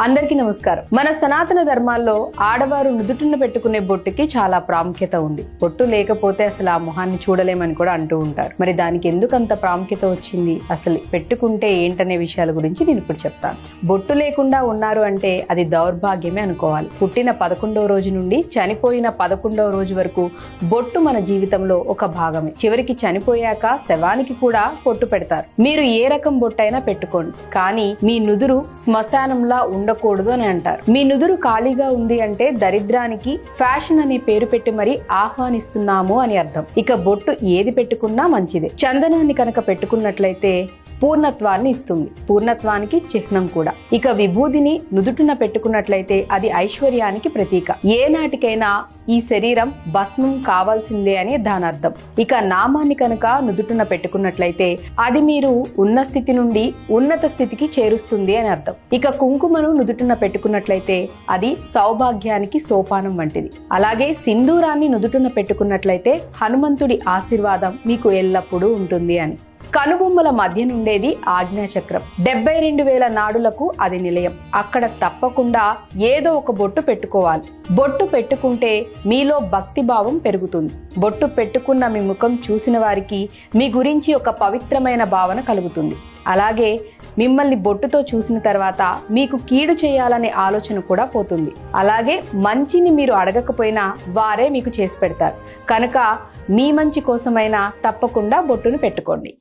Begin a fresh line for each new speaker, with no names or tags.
అందరికీ నమస్కారం. మన సనాతన ధర్మాల్లో ఆడవారు నుదుటిన పెట్టుకునే బొట్టుకి చాలా ప్రాముఖ్యత ఉంది. బొట్టు లేకపోతే అసలు ఆ మొహాన్ని చూడలేమని కూడా అంటూ ఉంటారు. మరి దానికి ఎందుకు అంత ప్రాముఖ్యత వచ్చింది? అసలు పెట్టుకుంటే ఏంటనే విషయాల గురించి నేను ఇప్పుడు చెప్తాను. బొట్టు లేకుండా ఉన్నారు అంటే అది దౌర్భాగ్యమే అనుకోవాలి. పుట్టిన పదకొండవ రోజు నుండి చనిపోయిన పదకొండవ రోజు వరకు బొట్టు మన జీవితంలో ఒక భాగమే. చివరికి చనిపోయాక శవానికి కూడా బొట్టు పెడతారు. మీరు ఏ రకం బొట్టైనా పెట్టుకోండి. కానీ మీ నుదురు శ్మశానంలా ఉండకూడదు అని అంటారు. మీ నుదురు ఖాళీగా ఉంది అంటే దరిద్రానికి ఫ్యాషన్ అనే పేరు పెట్టి మరి ఆహ్వానిస్తున్నాము అని అర్థం. ఇక బొట్టు ఏది పెట్టుకున్నా మంచిదే. చందనాన్ని కనుక పెట్టుకున్నట్లయితే పూర్ణత్వాన్ని ఇస్తుంది. పూర్ణత్వానికి చిహ్నం కూడా. ఇక విభూదిని నుదుటిన పెట్టుకున్నట్లయితే అది ఐశ్వర్యానికి ప్రతీక. ఏ నాటికైనా ఈ శరీరం భస్మం కావాల్సిందే అని దాని అర్థం ఇక నామాన్ని కనుక నుదుటిన పెట్టుకున్నట్లయితే అది మీరు ఉన్న స్థితి నుండి ఉన్నత స్థితికి చేరుస్తుంది అని అర్థం. ఇక కుంకుమను నుదుటిన పెట్టుకున్నట్లయితే అది సౌభాగ్యానికి సోపానం వంటిది. అలాగే సింధూరాన్ని నుదుటిన పెట్టుకున్నట్లయితే హనుమంతుడి ఆశీర్వాదం మీకు ఎల్లప్పుడూ ఉంటుంది అని. కనుబొమ్మల మధ్య నుండేది ఆజ్ఞాచక్రం. డెబ్బై రెండు వేల నాడులకు అది నిలయం. అక్కడ తప్పకుండా ఏదో ఒక బొట్టు పెట్టుకోవాలి. బొట్టు పెట్టుకుంటే మీలో భక్తి భావం పెరుగుతుంది. బొట్టు పెట్టుకున్న మీ ముఖం చూసిన వారికి మీ గురించి ఒక పవిత్రమైన భావన కలుగుతుంది. అలాగే మిమ్మల్ని బొట్టుతో చూసిన తర్వాత మీకు కీడు చేయాలనే ఆలోచన కూడా పోతుంది. అలాగే మంచిని మీరు అడగకపోయినా వారే మీకు చేసి పెడతారు. కనుక మీ మంచి కోసమైనా తప్పకుండా బొట్టును పెట్టుకోండి.